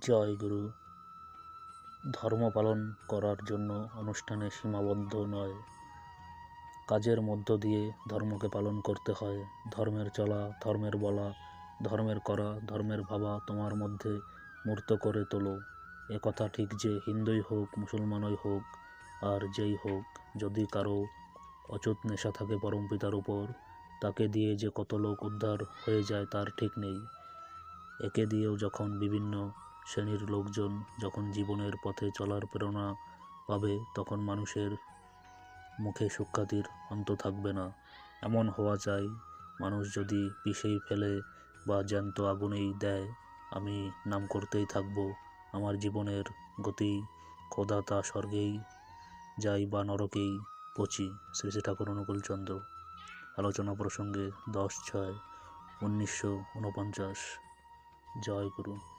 জয় গুরু। ধর্ম পালন করার জন্য অনুষ্ঠানে সীমাবদ্ধ নয়। কাজের মধ্য দিয়ে ধর্মকে পালন করতে হয়। ধর্মের চলা, ধর্মের বলা, ধর্মের করা, ধর্মের ভাবা তোমার মধ্যে মূর্ত করে তোলো। এ কথা ঠিক যে হিন্দুই হোক, মুসলমানই হোক, আর যেই হোক, যদি কারও অচুত নেশা থাকে পরম পিতার উপর, তাকে দিয়ে যে কত লোক উদ্ধার হয়ে যায় তার ঠিক নেই। একে দিয়েও যখন বিভিন্ন শ্রেণির লোকজন যখন জীবনের পথে চলার প্রেরণা পাবে, তখন মানুষের মুখে সুখ্যাতির অন্ত থাকবে না। এমন হওয়া চাই, মানুষ যদি পিষেই ফেলে বা জ্যান্ত আগুনেই দেয়, আমি নাম করতেই থাকব। আমার জীবনের গতি খোদা তা স্বর্গেই যাই বা নরকেই পচি। শ্রী শ্রী ঠাকুর অনুকূলচন্দ্র আলোচনা প্রসঙ্গে দশ ছয়, উনিশশো উনপঞ্চাশ জয় গুরু।